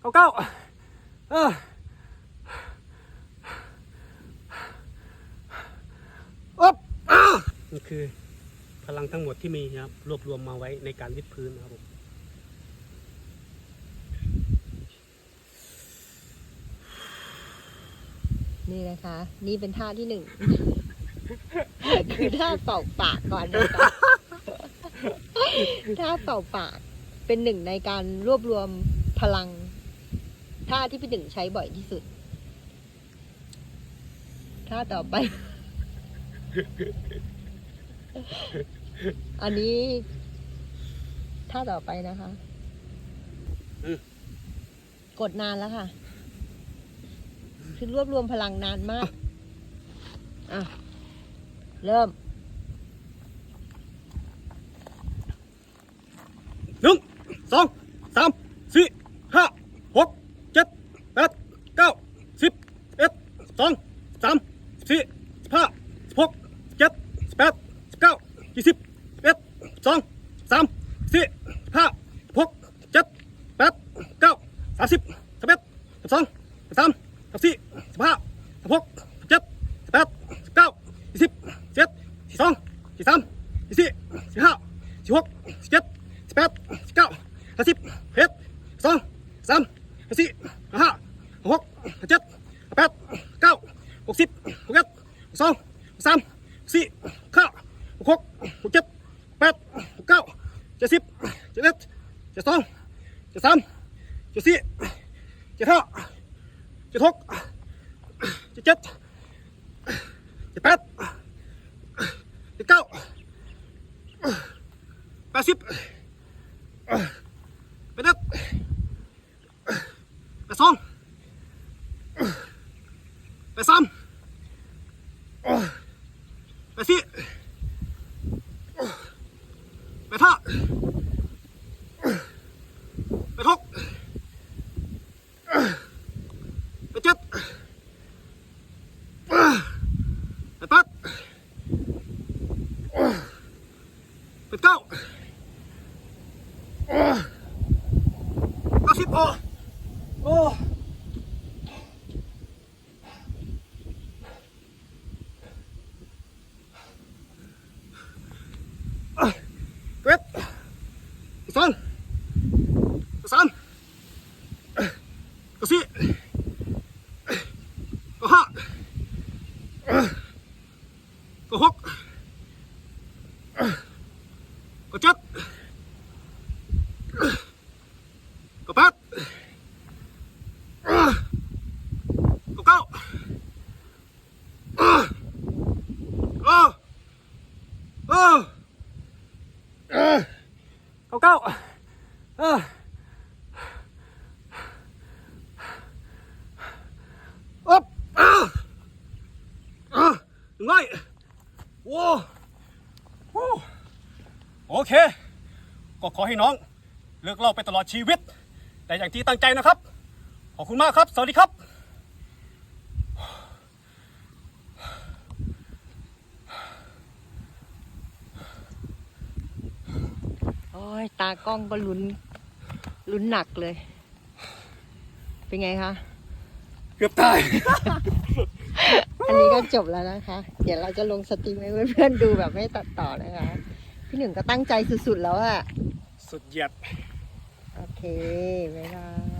เก้าเก้าเอออ๊บอ้านี่คือพลังทั้งหมดที่มีนะครับ รวบรวมมาไว้ในการวิดพื้นนะครับผมนี่นะคะ นี่เป็นท่าที่หนึ่ง คือท่าเป่าปากก่อนนะคะท่าเป่าปากเป็นหนึ่งในการรวบรวมพลัง ท่าที่พี่หนึ่งใช้บ่อยที่สุด ท่าต่อไป อันนี้ ท่าต่อไปนะคะอืมกดนานแล้วค่ะ คือรวบรวมพลังนานมาก อะ เริ่มหนึ่งสองสามสี่ห้าหกเจ็ดแปดเก้าสิบเอ็ดสองสามสี่สิบห้าสิบหกเจ็ดสิบแปดสิบเก้า ยี่สิบเอ็ดสองสามสี่ห้าหกเจ็ดแปดเก้าสามสิบสิบเอ็ดสิบสองสิบสามสิบสี่สิบห้าสิบหกสิบเจ็ดสิบแปดสิบเก้ายี่สิบสิบเอ็ดสิบสองสิบสามสิบสี่สิบห้าสิบหกสิบเจ็ดสิบแปดสิบเก้าห้าสิบเอ็ดสองสามสี่ห้าหกเจ็ดแปดเก้าหกสิบหกเอ็ดสองสามสี่ห้า 6 6 thọ 8 thuốc 10 chất 12 13 14 15 16 17 18 đất 30 31 32 33 ไปห้าไปหกไปเจ็ดไปแปดไปเก้าเก้าสิบโอ้โอ้เก็บ สองสามก็สี่ก็ห้าก็หกก็เจ็ด ก็แปดก็เก้าเออเออเออเออ เก้าเก้อออ๊บเออเออหนึ่งร้อยโว้โว้โอเค ก็ขอให้น้องเลิกเล่าไปตลอดชีวิต แต่อย่างที่ตั้งใจนะครับ ขอบคุณมากครับ สวัสดีครับ ยตากล้องก็ลุ้นลุ้นหนักเลย เป็นไงคะ เกือบตาย อันนี้ก็จบแล้วนะคะ เดี๋ยวเราจะลงสตรีมให้เพื่อนๆดูแบบไม่ตัดต่อนะคะ พี่หนึ่งก็ตั้งใจสุดๆแล้วอะสุดเหยียด โอเค บ๊ายบาย